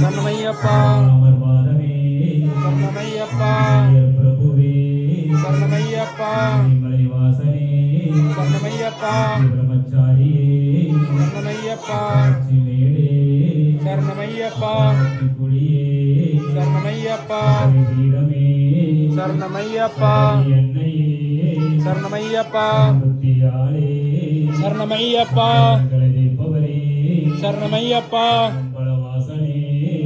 சரணமையப்பா சரணமையப்பா பிரபுவே. சரணமையப்பா வாசனே. சரணமையப்பா பிரம்மச்சாரியே. சரணமையப்பா சரணமையப்பா குடியே. சரணமையப்பா தீரமே சரணமையப்பா எண்ணையே சரணமையப்பா சரணமையப்பா சரணமையப்பா பலவாசனே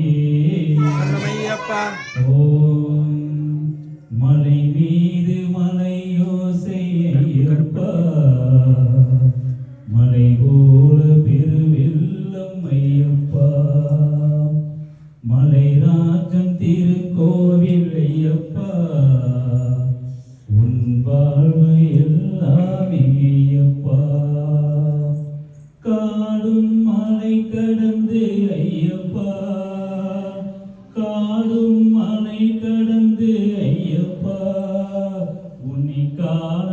சரணமையப்பா சரணமையப்பா ஓம் மலை மீது மலையோசையப்பா மலை போல பெருவெல்லம் ஐயப்பா. மலை ராஜன் திருக்கோவில் ஐயப்பா. உன் வாழ்வு எல்லாமே ஐயப்பா. காடும் மலை கடந்து ஐயப்பா. கடந்து ஐயப்பா. உன்னை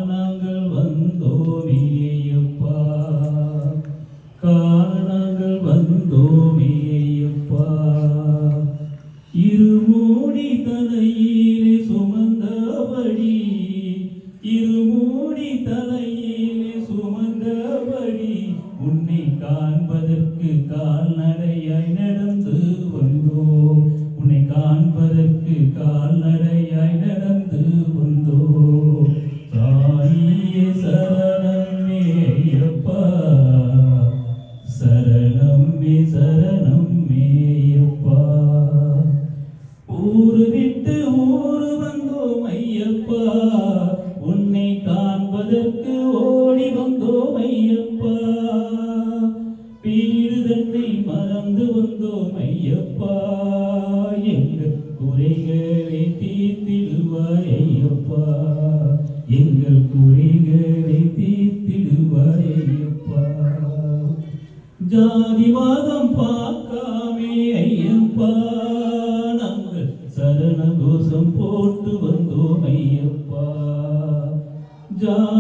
நாங்கள் வந்தோமே ஐயப்பா. காண நாங்கள் வந்தோமே ஐயப்பா. இருமூடி தலையிலே சுமந்தபடி இருமூடி தலையிலே சுமந்தபடி உன்னை காண்பதற்கு கால்நடையாய் நடந்து வந்தோம். காண்பதற்கு கால்நடையாய் நடந்து வந்தோ சாயியே சரணமே ஐயப்பா சரணம் மே சரணம் ஊரு விட்டு ஊரு வந்தோம் ஐயப்பா உன்னை காண்பதற்கு ஓடி வந்தோம் ஐயப்பா தன்னை மறந்து வந்தோம் ஐயப்பா குறைகளை தீர்த்திடுவாய் ஐயப்பா எங்கள் குறைகளை தீர்த்திடுவாய் ஐயப்பா ஜாதி வாதம் பார்க்காமே ஐயப்பா. நாங்கள் சரண கோஷம் போட்டு வந்தோம் ஐயப்பா. ஜாதி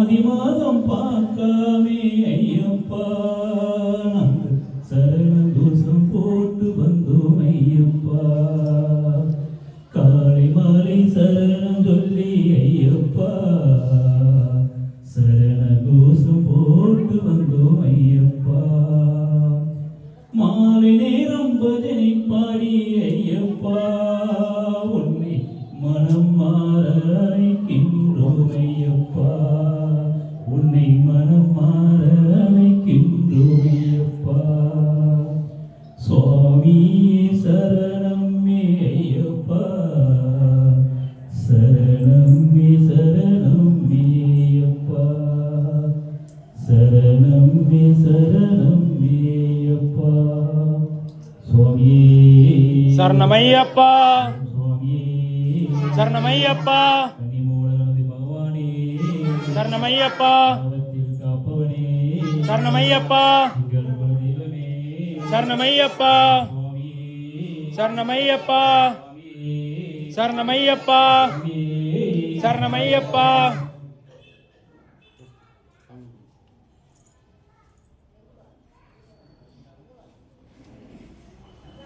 மாலை நேரம் பஜனை பாடி ஐயப்பா. உன்னை மனம் மாற சரணம் மே சரணம் மே ஐயப்பா சுவாமியே. சரணமையப்பா. சுவாமியே. சரணமையப்பா. பகவானே. சரணமையப்பா. காப்பவனே. சரணமையப்பா. சரணமையப்பா. சரணமையப்பா. சரணமையப்பா. சரணமையப்பா.